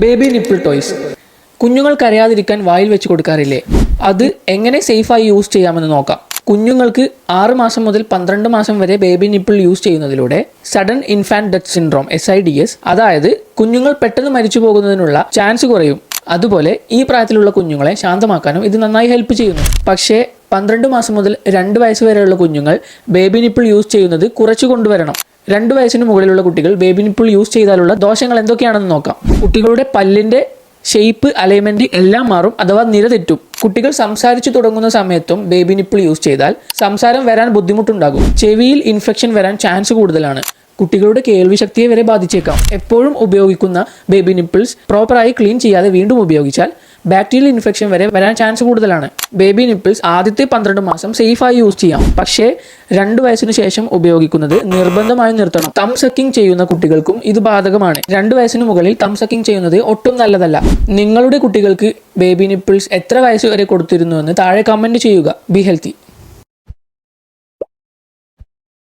Baby nipple toys കുഞ്ഞുങ്ങൾ കരയാതിരിക്കാൻ വായിൽ വെച്ച് കൊടുക്കാറില്ലേ? അത് എങ്ങനെ സേഫായി യൂസ് ചെയ്യാമെന്ന് നോക്കാം. കുഞ്ഞുങ്ങൾക്ക് ആറ് മാസം മുതൽ പന്ത്രണ്ട് മാസം വരെ ബേബി നിപ്പിൾ യൂസ് ചെയ്യുന്നതിലൂടെ sudden infant death syndrome S I D S അതായത് കുഞ്ഞുങ്ങൾ പെട്ടെന്ന് മരിച്ചു പോകുന്നതിനുള്ള ചാൻസ് കുറയും. അതുപോലെ ഈ പ്രായത്തിലുള്ള കുഞ്ഞുങ്ങളെ ശാന്തമാക്കാനും ഇത് നന്നായി ഹെൽപ്പ് ചെയ്യുന്നു. പക്ഷേ പന്ത്രണ്ട് മാസം മുതൽ രണ്ട് വയസ്സ് വരെയുള്ള കുഞ്ഞുങ്ങൾ ബേബി നിപ്പിൾ യൂസ് ചെയ്യുന്നത് കുറച്ചു കൊണ്ടുവരണം. രണ്ട് വയസ്സിന് മുകളിലുള്ള കുട്ടികൾ ബേബി നിപ്പിൾ യൂസ് ചെയ്താലുള്ള ദോഷങ്ങൾ എന്തൊക്കെയാണെന്ന് നോക്കാം. കുട്ടികളുടെ പല്ലിന്റെ ഷേപ്പ് അലൈൻമെന്റ് എല്ലാം മാറും അഥവാ നിര തെറ്റും. കുട്ടികൾ സംസാരിച്ചു തുടങ്ങുന്ന സമയത്തും ബേബി നിപ്പിൾ യൂസ് ചെയ്താൽ സംസാരം വരാൻ ബുദ്ധിമുട്ടുണ്ടാകും. ചെവിയിൽ ഇൻഫെക്ഷൻ വരാൻ ചാൻസ് കൂടുതലാണ്. കുട്ടികളുടെ കേൾവി ശക്തിയെ വരെ ബാധിച്ചേക്കാം. എപ്പോഴും ഉപയോഗിക്കുന്ന ബേബി നിപ്പിൾസ് പ്രോപ്പറായി ക്ലീൻ ചെയ്യാതെ വീണ്ടും ഉപയോഗിച്ചാൽ ബാക്ടീരിയൽ ഇൻഫെക്ഷൻ വരെ വരാൻ ചാൻസ് കൂടുതലാണ്. ബേബി നിപ്പിൾസ് ആദ്യത്തെ പന്ത്രണ്ട് മാസം സേഫായി യൂസ് ചെയ്യാം. പക്ഷേ രണ്ട് വയസ്സിന് ശേഷം ഉപയോഗിക്കുന്നത് നിർബന്ധമായി നിർത്തണം. തം സക്കിംഗ് ചെയ്യുന്ന കുട്ടികൾക്കും ഇത് ബാധകമാണ്. രണ്ട് വയസ്സിന് മുകളിൽ തം സക്കിംഗ് ചെയ്യുന്നത് ഒട്ടും നല്ലതല്ല. നിങ്ങളുടെ കുട്ടികൾക്ക് ബേബി നിപ്പിൾസ് എത്ര വയസ്സ് വരെ കൊടുത്തിരുന്നുവെന്ന് താഴെ കമന്റ് ചെയ്യുക. Be healthy